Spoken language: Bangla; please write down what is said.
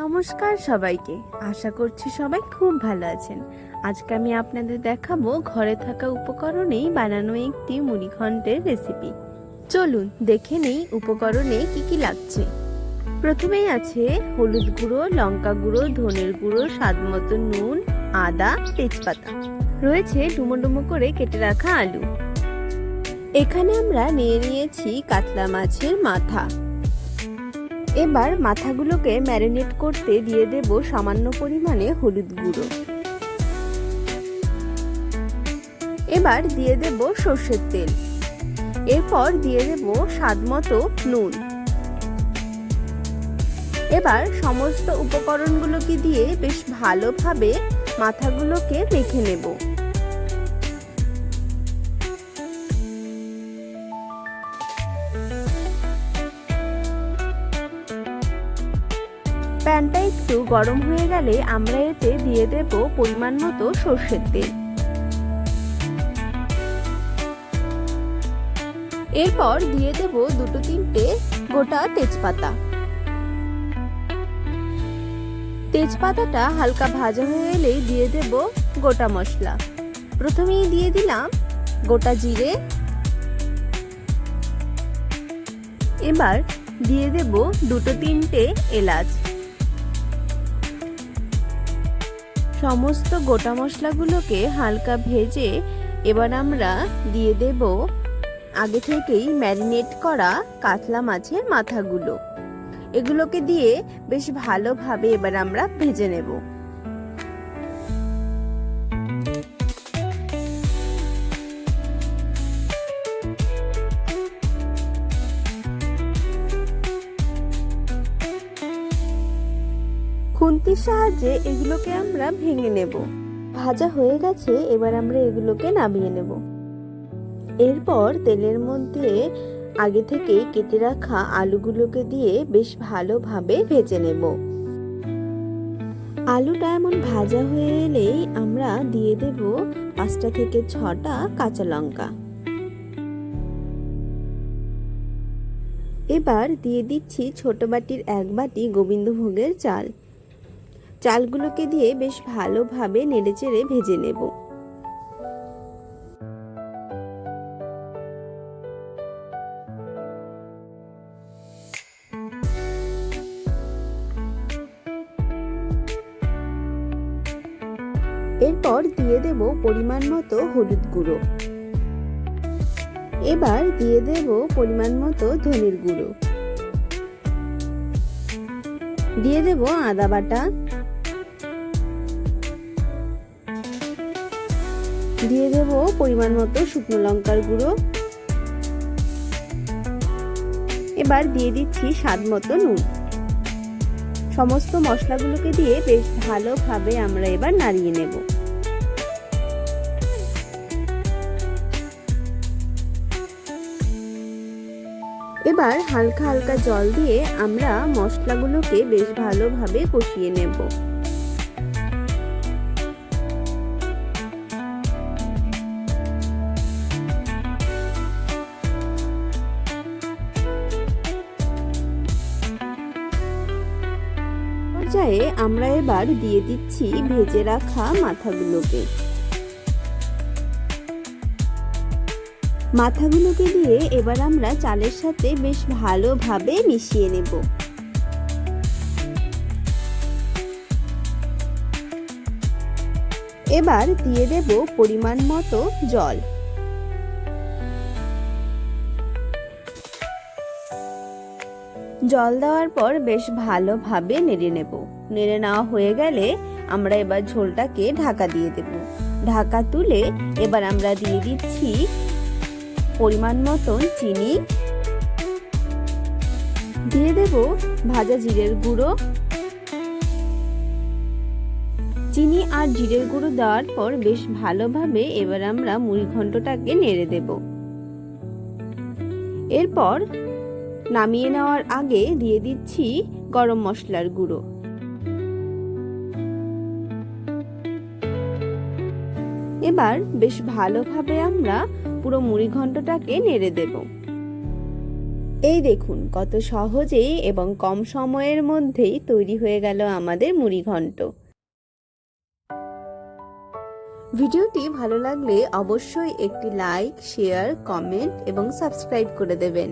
নমস্কার সবাইকে। আশা করছি সবাই খুব ভালো আছেন। আজকে আমি আপনাদের দেখাবো ঘরে থাকা উপকরণেই বানানো একটি মুড়িঘণ্টের রেসিপি চলুন দেখে নেই উপকরণে কি কি লাগছে। প্রথমেই আছে হলুদ গুঁড়ো, লঙ্কা গুঁড়ো, ধনের গুঁড়ো, স্বাদ মতো নুন, আদা, তেজপাতা। রয়েছে ডুমো ডুমো করে কেটে রাখা আলু। এখানে আমরা নিয়ে নিয়েছি কাতলা মাছের মাথা। এবার মাথাগুলোকে ম্যারিনেট করতে দিয়ে দেব সামান্য পরিমাণে হলুদ গুঁড়ো। এবার দিয়ে দেব সর্ষের তেল। এরপর দিয়ে দেব স্বাদ মতো নুন। এবার সমস্ত উপকরণগুলোকে দিয়ে বেশ ভালোভাবে মাথাগুলোকে মেখে নেব। প্যানটা একটু গরম হয়ে গেলে আমরা এতে দিয়ে দেব পরিমাণ মতো সর্ষের তেল। এরপর দিয়ে দেব দুটো তিনটে গোটা তেজপাতা। তেজপাতাটা হালকা ভাজা হয়ে এলেই দিয়ে দেব গোটা মশলা। প্রথমেই দিয়ে দিলাম গোটা জিরে। এবার দিয়ে দেব দুটো তিনটে এলাচ। সমস্ত গোটা মশলাগুলোকে হালকা ভেজে এবার আমরা দিয়ে দেব আগে থেকেই ম্যারিনেট করা কাতলা মাছের মাথাগুলো। এগুলোকে দিয়ে বেশ ভালোভাবে এবার আমরা ভেজে নেব। খুন্তির সাহায্যে এগুলোকে আমরা ভেঙে নেব। ভাজা হয়ে গেছে, এবার আমরা এগুলোকে নামিয়ে নেব। এরপর তেলের মধ্যে আগে থেকেই কেটে রাখা আলুগুলোকে দিয়ে বেশ ভালোভাবে ভেজে নেব। আলুটা এমন ভাজা হয়ে এলেই আমরা দিয়ে দেব পাঁচটা থেকে ছটা কাঁচা লঙ্কা। এবার দিয়ে দিচ্ছি ছোট বাটির এক বাটি গোবিন্দভোগের চাল। চালগুলোকে দিয়ে বেশ ভালোভাবে নেড়েচেড়ে ভেজে নেব। এরপর দিয়ে দেব পরিমাণ মতো হলুদ গুঁড়ো। এবার দিয়ে দেব পরিমাণ মতো ধনের গুঁড়ো। দিয়ে দেব আদা বাটা। দিয়ে দেব পরিমাণ মতো শুকনো লঙ্কার গুঁড়ো। এবার দিয়ে দিচ্ছি স্বাদ মতো নুন। সমস্ত মশলাগুলোকে দিয়ে বেশ ভালোভাবে আমরা এবার নাড়িয়ে নেব। এবার হালকা হালকা জল দিয়ে আমরা মশলাগুলোকে বেশ ভালোভাবে কষিয়ে নেব। পর্যায়ে আমরা এবার দিয়ে দিচ্ছি ভেজে রাখা মাথাগুলোকে। মাথাগুলোকে দিয়ে এবার আমরা চালের সাথে বেশ ভালোভাবে মিশিয়ে নেব। এবার দিয়ে দেব পরিমাণ মতো জল। জল দেওয়ার পর বেশ ভালোভাবে নেড়ে নেব। নেড়ে নেওয়া হয়ে গেলে আমরা এবার ঝোলটাকে ঢাকা দিয়ে দেব। ঢাকা তুলে এবার আমরা দিয়ে দিচ্ছি পরিমাণ মতন চিনি। দিয়ে দেব ভাজা জিরের গুঁড়ো। চিনি আর জিরের গুঁড়ো দেওয়ার পর বেশ ভালোভাবে এবার আমরা মুড়ি ঘন্টটাকে নেড়ে দেব। এরপর নামিয়ে নেওয়ার আগে দিয়ে দিচ্ছি গরম মশলার গুঁড়ো। এবার বেশ ভালোভাবে আমরা পুরো মুড়ি ঘন্টটাকে নেড়ে দেব। এই দেখুন, কত সহজেই এবং কম সময়ের মধ্যেই তৈরি হয়ে গেল আমাদের মুড়ি ঘন্ট। ভিডিওটি ভালো লাগলে অবশ্যই একটি লাইক, শেয়ার, কমেন্ট এবং সাবস্ক্রাইব করে দেবেন।